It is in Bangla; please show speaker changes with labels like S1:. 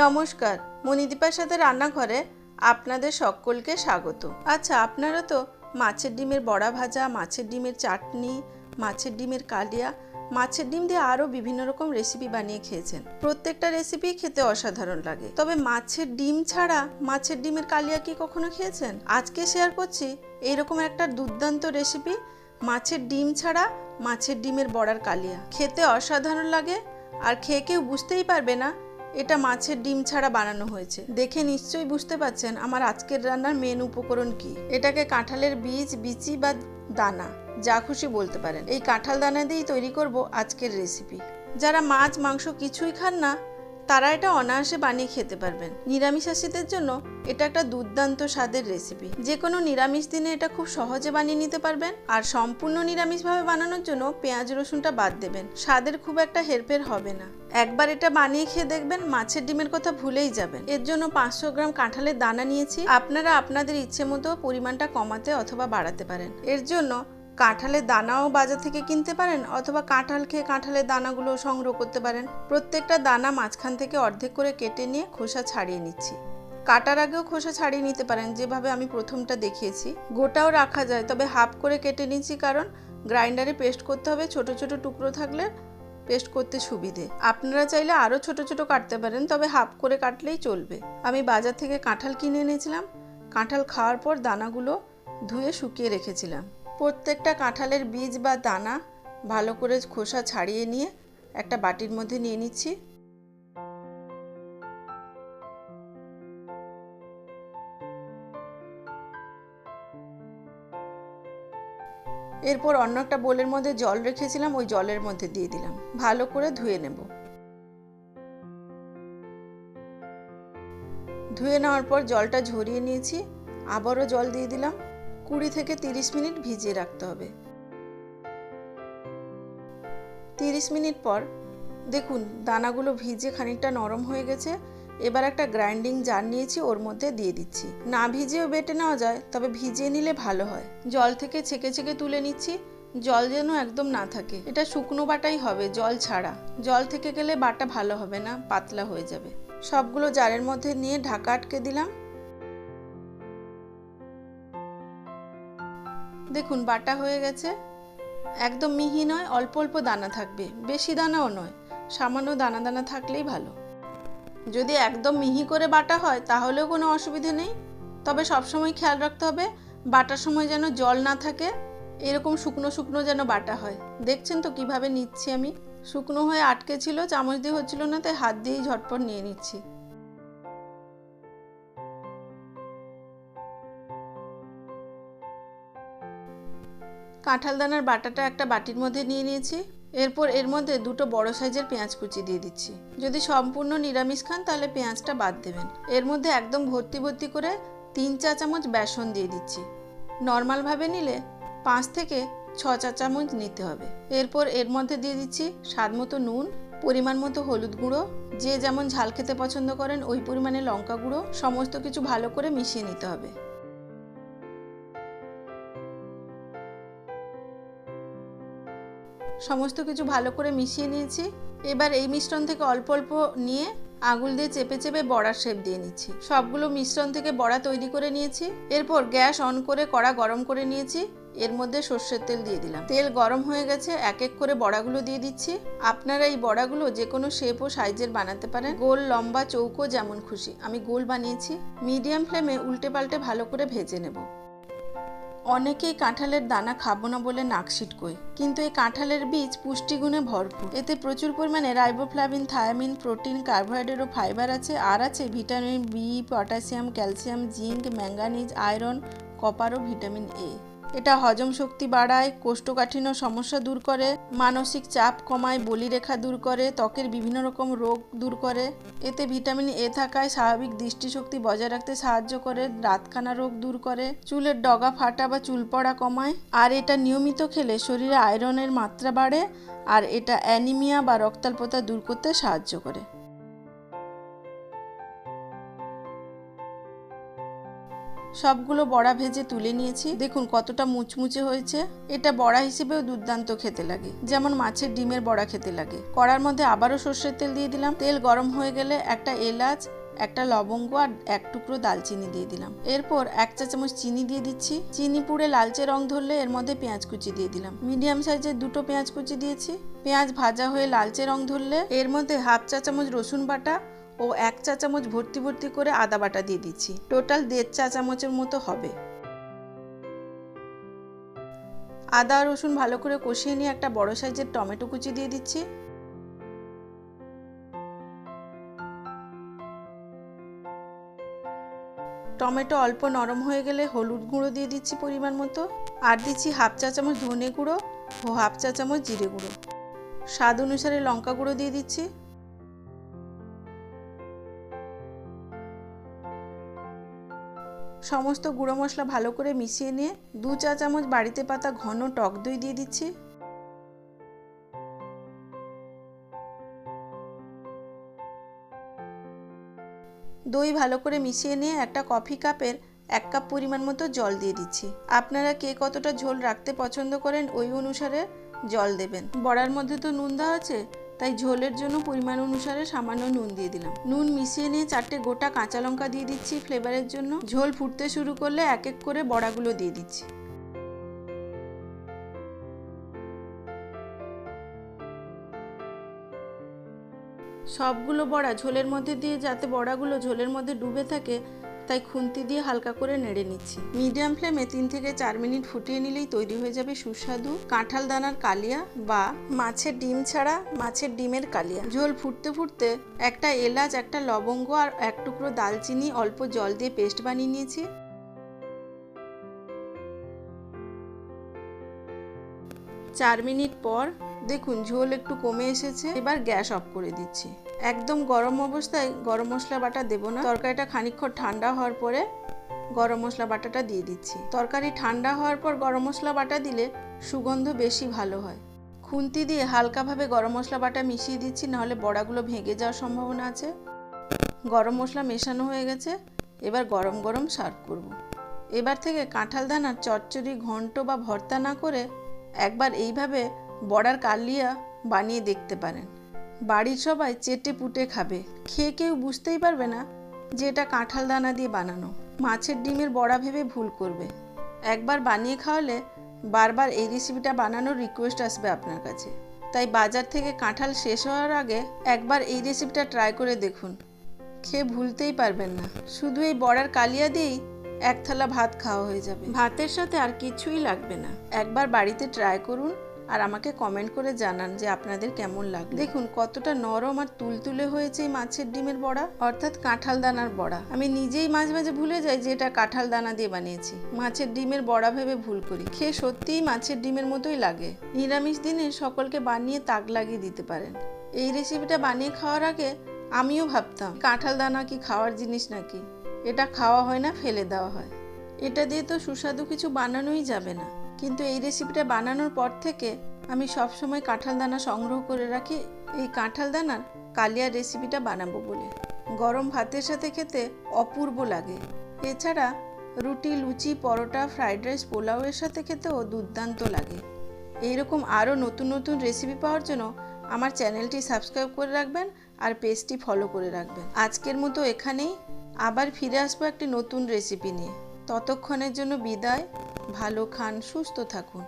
S1: নমস্কার মণিদীপার সাথে রান্নাঘরে আপনাদের সকলকে স্বাগত। আচ্ছা আপনারা তো মাছের ডিমের বড়া ভাজা, মাছের ডিমের চাটনি, মাছের ডিমের কালিয়া, মাছের ডিম দিয়ে আরও বিভিন্ন রকম রেসিপি বানিয়ে খেয়েছেন। প্রত্যেকটা রেসিপি খেতে অসাধারণ লাগে। তবে মাছের ডিম ছাড়া মাছের ডিমের কালিয়া কি কখনো খেয়েছেন? আজকে শেয়ার করছি এইরকম একটা দুর্দান্ত রেসিপি মাছের ডিম ছাড়া মাছের ডিমের বড়ার কালিয়া। খেতে অসাধারণ লাগে, আর খেয়ে কেউ বুঝতেই পারবে না এটা মাছের ডিম ছাড়া বানানো হয়েছে। দেখে নিশ্চয়ই বুঝতে পারছেন আমার আজকের রান্নার মেন উপকরণ কি। এটাকে কাঁঠালের বীজ, বিচি বা দানা, যা খুশি বলতে পারেন। এই কাঁঠাল দানা দিয়েই তৈরি করব আজকের রেসিপি যারা মাছ, মাংস কিছুই খান না তারা এটা অনায়াসে বানিয়ে খেতে পারবেন। নিরামিষাশীদের জন্য এটা একটা দুর্দান্ত স্বাদের রেসিপি যে কোনো নিরামিষ দিনে এটা খুব সহজে বানিয়ে নিতে পারবেন। আর সম্পূর্ণ নিরামিষভাবে বানানোর জন্য পেঁয়াজ রসুনটা বাদ দেবেন। স্বাদের খুব একটা হেরফের হবে না। একবার এটা বানিয়ে খেয়ে দেখবেন মাছের ডিমের কথা ভুলেই যাবেন। এর জন্য পাঁচশো গ্রাম কাঁঠালের দানা নিয়েছি। আপনারা আপনাদের ইচ্ছে মতো পরিমাণটা কমাতে অথবা বাড়াতে পারেন। এর জন্য কাঁঠালের দানাও বাজার থেকে কিনতে পারেন অথবা কাঁঠাল খেয়ে কাঁঠালের দানাগুলো সংগ্রহ করতে পারেন। প্রত্যেকটা দানা মাঝখান থেকে অর্ধেক করে কেটে নিয়ে খোসা ছাড়িয়ে নিচ্ছি। কাটার আগেও খোসা ছাড়িয়ে নিতে পারেন, যেভাবে আমি প্রথমটা দেখিয়েছি। গোটাও রাখা যায়, তবে হাফ করে কেটে নিচ্ছি কারণ গ্রাইন্ডারে পেস্ট করতে হবে। ছোট ছোট টুকরো থাকলে পেস্ট করতে সুবিধে। আপনারা চাইলে আরও ছোট ছোট কাটতে পারেন, তবে হাফ করে কাটলেই চলবে। আমি বাজার থেকে কাঁঠাল কিনে এনেছিলাম। কাঁঠাল খাওয়ার পর দানাগুলো ধুয়ে শুকিয়ে রেখেছিলাম। প্রত্যেকটা কাঁঠালের বীজ বা দানা ভালো করে খোসা ছাড়িয়ে নিয়ে একটা বাটির মধ্যে নিয়ে নিচ্ছি। এরপর অন্য একটা বোলের মধ্যে জল রেখেছিলাম, ওই জলের মধ্যে দিয়ে দিলাম। ভালো করে ধুয়ে নেব। ধুয়ে নেওয়ার পর জলটা ঝরিয়ে নিয়েছি, আবারও জল দিয়ে দিলাম। কুড়ি থেকে তিরিশ মিনিট ভিজিয়ে রাখতে হবে। তিরিশ মিনিট পর, দেখুন, দানাগুলো ভিজে খানিকটা নরম হয়ে গেছে। এবার একটা গ্রাইন্ডিং জার নিয়েছি, ওর মধ্যে দিয়ে দিচ্ছি। না ভিজেও বেটে নেওয়া যায়, তবে ভিজিয়ে নিলে ভালো হয়। জল থেকে ছেঁকে ছেঁকে তুলে নিচ্ছি। জল যেন একদম না থাকে। এটা শুকনো বাটাই হবে, জল ছাড়া। জল থেকে গেলে বাটা ভালো হবে না, পাতলা হয়ে যাবে। সবগুলো জারের মধ্যে নিয়ে ঢাকা আটকে দিলাম। দেখুন, বাটা হয়ে গেছে। একদম মিহি নয়, অল্প অল্প দানা থাকবে। বেশি দানাও নয়, সামান্য দানা দানা থাকলেই ভালো। যদি একদম মিহি করে বাটা হয়, তাহলেও কোনো অসুবিধে নেই। তবে সবসময় খেয়াল রাখতে হবে, বাটার সময় যেন জল না থাকে, এরকম শুকনো শুকনো যেন বাটা হয়। দেখছেন তো কীভাবে নিচ্ছি আমি? শুকনো হয়ে আটকে ছিল, চামচ দিয়ে হচ্ছিল না, তাই হাত দিয়েই ঝটপট নিয়ে নিচ্ছি। কাঁঠাল দানার বাটাটা একটা বাটির মধ্যে নিয়ে নিয়েছি। এরপর এর মধ্যে দুটো বড় সাইজের পেঁয়াজ কুচি দিয়ে দিচ্ছি। যদি সম্পূর্ণ নিরামিষ খান, তাহলে পেঁয়াজটা বাদ দেবেন। এর মধ্যে একদম ভর্তি ভর্তি করে তিন চা চামচ বেসন দিয়ে দিচ্ছি। নর্মালভাবে নিলে পাঁচ থেকে ছ চা চামচ নিতে হবে। এরপর এর মধ্যে দিয়ে দিচ্ছি স্বাদ মতো নুন, পরিমাণ মতো হলুদ গুঁড়ো, যে যেমন ঝাল খেতে পছন্দ করেন, ওই পরিমাণে লঙ্কা গুঁড়ো, সমস্ত কিছু ভালো করে মিশিয়ে নিতে হবে। সমস্ত কিছু ভালো করে মিশিয়ে নিয়েছি। এবার এই মিশ্রণ থেকে অল্প অল্প নিয়ে আঙুল দিয়ে চেপে চেপে বড়ার শেপ দিয়ে নিচ্ছি। সবগুলো মিশ্রণ থেকে বড়া তৈরি করে নিয়েছি। এরপর গ্যাস অন করে কড়া গরম করে নিয়েছি। এর মধ্যে সর্ষের তেল দিয়ে দিলাম। তেল গরম হয়ে গেছে, এক এক করে বড়াগুলো দিয়ে দিচ্ছি। আপনারা এই বড়াগুলো যে কোনো শেপ ও সাইজের বানাতে পারেন। গোল, লম্বা, চৌকো যেমন খুশি। আমি গোল বানিয়েছি। মিডিয়াম ফ্লেমে উল্টে পাল্টে ভালো করে ভেজে নেব। অনেকেই কাঁঠালের দানা খাব না বলে নাক ছিটকোয় কিন্তু এই কাঁঠালের বীজ পুষ্টিগুণে ভরপুর। এতে প্রচুর পরিমাণে রাইবোফ্লাভিন, থায়ামিন, প্রোটিন, কার্বোহাইড্রেট ও ফাইবার আছে, আর আছে vitamin B, potassium, calcium, zinc, manganese, iron, copper O vitamin A. এটা হজম শক্তি বাড়ায়, কোষ্ঠকাঠিন্য সমস্যা দূর করে, মানসিক চাপ কমায়, বলিরেখা দূর করে, ত্বকের বিভিন্ন রকম রোগ দূর করে। এতে ভিটামিন এ থাকায় স্বাভাবিক দৃষ্টিশক্তি বজায় রাখতে সাহায্য করে, রাতখানা রোগ দূর করে, চুলের ডগা ফাটা বা চুল পড়া কমায়। আর এটা নিয়মিত খেলে শরীরে আয়রনের মাত্রা বাড়ে, আর এটা অ্যানিমিয়া বা রক্তাল্পতা দূর করতে সাহায্য করে। সবগুলো বড়া ভেজে তুলে নিয়েছি। দেখুন কতটা মুচমুচে হয়েছে। এটা বড়া হিসেবেও দুর্দান্ত খেতে লাগে। যেমন মাছের ডিমের বড়া খেতে লাগে। কড়ার মধ্যে আবারও সর্ষের তেল দিয়ে দিলাম। তেল গরম হয়ে গেলে একটা এলাচ, একটা লবঙ্গ আর এক টুকরো দালচিনি দিয়ে দিলাম। এরপর এক চা চামচ চিনি দিয়ে দিচ্ছি। চিনি পুড়ে লালচে রং ধরলে এর মধ্যে পেঁয়াজ কুচি দিয়ে দিলাম। মিডিয়াম সাইজের দুটো পেঁয়াজ কুচি দিয়েছি। পেঁয়াজ ভাজা হয়ে লালচে রং ধরলে এর মধ্যে হাফ চা চামচ রসুন বাটা ও এক চা চামচ ভর্তি ভর্তি করে আদা বাটা দিয়ে দিচ্ছি। টোটাল দেড় চা চামচের মতো হবে। আদা রসুন ভালো করে কষিয়ে নিয়ে একটা বড় সাইজের টমেটো কুচি দিয়ে দিচ্ছি। টমেটো অল্প নরম হয়ে গেলে হলুদ গুঁড়ো দিয়ে দিচ্ছি পরিমাণ মতো। আর দিচ্ছি হাফ চা চামচ ধনে গুঁড়ো ও হাফ চা চামচ জিরে গুঁড়ো। স্বাদ অনুসারে লঙ্কা গুঁড়ো দিয়ে দিচ্ছি। সমস্ত গুঁড়ো মশলা ভালো করে মিশিয়ে নিয়ে দু চা চামচ বাড়িতে পাতা ঘন টক দই দিয়ে দিচ্ছি। দই ভালো করে মিশিয়ে নিয়ে একটা কফি কাপের এক কাপ পরিমাণ মতো জল দিয়ে দিচ্ছি। আপনারা কে কতটা ঝোল রাখতে পছন্দ করেন ওই অনুসারে জল দেবেন। বড়ার মধ্যে তো নুন দেওয়া আছে তাই ঝোলের জন্য পরিমাণ অনুসারে সামান্য নুন দিয়ে দিলাম। নুন মিশিয়ে নিয়ে চারটে গোটা কাঁচা লঙ্কা দিয়ে দিচ্ছি ফ্লেভারের জন্য। ঝোল ফুটতে শুরু করলে এক এক করে বড়াগুলো দিয়ে দিচ্ছি। সবগুলো বড়া ঝোলের মধ্যে দিয়ে যাতে বড়াগুলো ঝোলের মধ্যে ডুবে থাকে তাই খুন্তি দিয়ে হালকা করে নেড়ে নিচ্ছি। মিডিয়াম ফ্লেমে তিন থেকে চার মিনিট ফুটিয়ে নিলেই তৈরি হয়ে যাবে সুস্বাদু কাঁঠাল দানার কালিয়া বা মাছের ডিম ছাড়া মাছের ডিমের কালিয়া। ঝোল ফুটতে ফুটতে একটা এলাচ, একটা লবঙ্গ আর এক টুকরো দালচিনি অল্প জল দিয়ে পেস্ট বানিয়ে নিয়েছি। চার মিনিট পর, দেখুন, ঝোল একটু কমে এসেছে, এবার গ্যাস অফ করে দিচ্ছি। একদম গরম অবস্থায় গরম মশলা বাটা দেবো না। তরকারিটা খানিকক্ষণ ঠান্ডা হওয়ার পরে গরম মশলা বাটাটা দিয়ে দিচ্ছি। তরকারি ঠান্ডা হওয়ার পর গরম মশলা বাটা দিলে সুগন্ধ বেশি ভালো হয়। খুন্তি দিয়ে হালকাভাবে গরম মশলা বাটা মিশিয়ে দিচ্ছি, নাহলে বড়াগুলো ভেঙে যাওয়ার সম্ভাবনা আছে। গরম মশলা মেশানো হয়ে গেছে, এবার গরম গরম সার্ভ করব। এবার থেকে কাঁঠাল দানার চচ্চড়ি, ঘন্ট বা ভর্তা না করে একবার এইভাবে বড়ার কালিয়া বানিয়ে দেখতে পারেন। বাড়ির সবাই চেটে পুটে খাবে। খেয়ে কেউ বুঝতেই পারবে না যে এটা কাঁঠাল দানা দিয়ে বানানো। মাছের ডিমের বড়া ভেবে ভুল করবে। একবার বানিয়ে খাওয়ালে বারবার এই রেসিপিটা বানানোর রিকোয়েস্ট আসবে আপনার কাছে। তাই বাজার থেকে কাঁঠাল শেষ হওয়ার আগে একবার এই রেসিপিটা ট্রাই করে দেখুন। খেয়ে ভুলতেই পারবেন না। শুধু এই বড়ার কালিয়া দিয়েই এক থালা ভাত খাওয়া হয়ে যাবে। ভাতের সাথে আর কিছুই লাগবে না। একবার বাড়িতে ট্রাই করুন আর আমাকে কমেন্ট করে জানান যে আপনাদের কেমন লাগল। দেখুন, কতটা নরম আর তুলতুলে হয়েছে এই মাছের ডিমের বড়া, অর্থাৎ কাঁঠাল দানার বড়া। আমি নিজেই মাঝে মাঝে ভুলে যাই যে এটা কাঁঠাল দানা দিয়ে বানিয়েছি। মাছের ডিমের বড়া ভেবে ভুল করি। খেয়ে সত্যিই মাছের ডিমের মতোই লাগে। নিরামিষ দিনে সকলকে বানিয়ে তাক লাগিয়ে দিতে পারেন। এই রেসিপিটা বানিয়ে খাওয়ার আগে আমিও ভাবতাম, কাঁঠাল দানা কি খাওয়ার জিনিস নাকি? এটা খাওয়া হয় না, ফেলে দেওয়া হয়। এটা দিয়ে তো সুস্বাদু কিছু বানানোই যাবে না। কিন্তু এই রেসিপিটা বানানোর পর থেকে আমি সবসময় কাঁঠাল দানা সংগ্রহ করে রাখি। এই কাঁঠাল দানার কালিয়া রেসিপিটা বানাবো বলে। গরম ভাতের সাথে খেতে অপূর্ব লাগে। এছাড়া রুটি, লুচি, পরোটা ফ্রাইড রাইস পোলাওয়ের সাথে খেতেও দুর্দান্ত লাগে। এইরকম আরও নতুন নতুন রেসিপি পাওয়ার জন্য আমার চ্যানেলটি সাবস্ক্রাইব করে রাখবেন আর পেজটি ফলো করে রাখবেন। আজকের মতো এখানেই। আবার ফিরে আসব একটি নতুন রেসিপি নিয়ে। ততক্ষণের জন্য বিদায়। ভালো খান সুস্থ থাকুন।